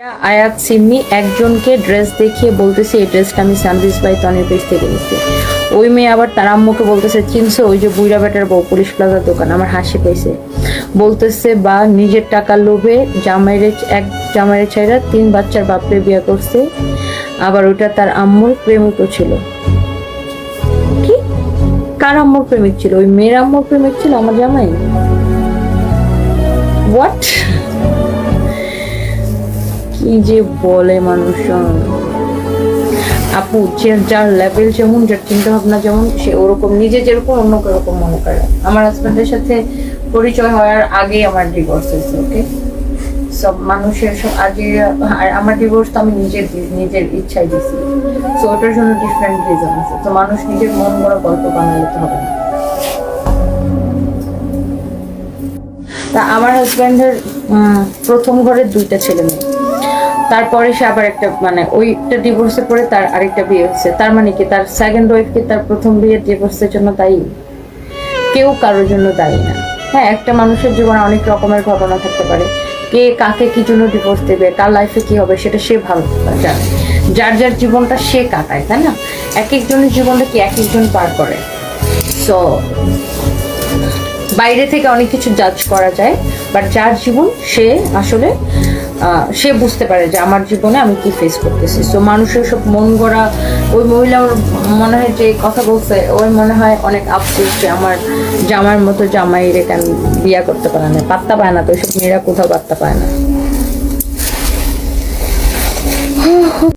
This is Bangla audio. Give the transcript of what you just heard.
আয়াত সিম্মি একজনকে ড্রেস দেখিয়ে বলতেছে, এই ড্রেসটা আমি সানভিস বাই তনের পেজ থেকে নিচ্ছি ওই মেয়ে আবার তার আম্মুকে বলতেছে, চিনছো ওই যে বুইরা বেটার বউ, পুলিশ প্লাজার দোকান? আমার হাসি পাইছে। বলতেছে, বা, নিজের টাকার লোভে জামাইরে এক জামাইরে ছেড়া তিন বাচ্চার বাপরে বিয়ে করছে। আবার ওটা তার আম্মুর প্রেমিক ছিল। কি? কার আম্মুর প্রেমিক ছিল? ওই মেয়ের আম্মুর প্রেমিক ছিল আমার জামাই? হোয়াট কি যে বলে মানুষজন? আপু, যে যার লেভেল যেমন, যার চিন্তা ভাবনা যেমন, সে ওরকম, নিজে যেরকম, অন্য রকম মনে করে আমার হাজব্যান্ডের সাথে পরিচয় হওয়ার আগেই আমার ডিভোর্স হয়েছে ওকে সব মানুষের সব আগে, আর আমার ডিভোর্স তো আমি নিজের নিজের ইচ্ছায় দিছি সো ওটার জন্য ডিফারেন্ট রিজন আছে। তো মানুষ নিজের মন গড়া গল্প বানালে তো হবে তা আমার হাজব্যান্ডের প্রথম ঘরের দুইটা ছেলে তারপরে সে আবার একটা মানে ওইটা ডিভোর্সে পরে তার আরেকটা বিয়ে হচ্ছে। তার মানে কি? তার সেকেন্ড ওয়াইফ কি তার প্রথম বিয়ের ডিভোর্সের জন্য দায়ী? কেউ কারোর জন্য দায়ী না। হ্যাঁ একটা মানুষের জীবনে অনেক রকমের ঘটনা থাকতে পারে। কে কাকে কি জন্য ডিভোর্স দেবে, কার লাইফে কি হবে, সেটা সে ভালো জানে। যার যার জীবনটা সে কাটায়, তাই না? এক একজনের জীবনটা কি এক একজন পার করে? সো বাইরে থেকে অনেক কিছু জাজ করা যায় বাট যার জীবন সে আসলে সে বুঝতে পারে যে আমার জীবনে আমি কি ফেস করতেছি। তো মানুষের সব মন গড়া, ওই মহিলার মনে হয় যে কথা বলছে, ওই মনে হয় অনেক আফসোস যে আমার জামার মতো জামাই রেখে আমি বিয়া করতে পারে না, পাত্তা পায় না তো ওইসব মেয়েরা কোথাও পাত্তা পায় না।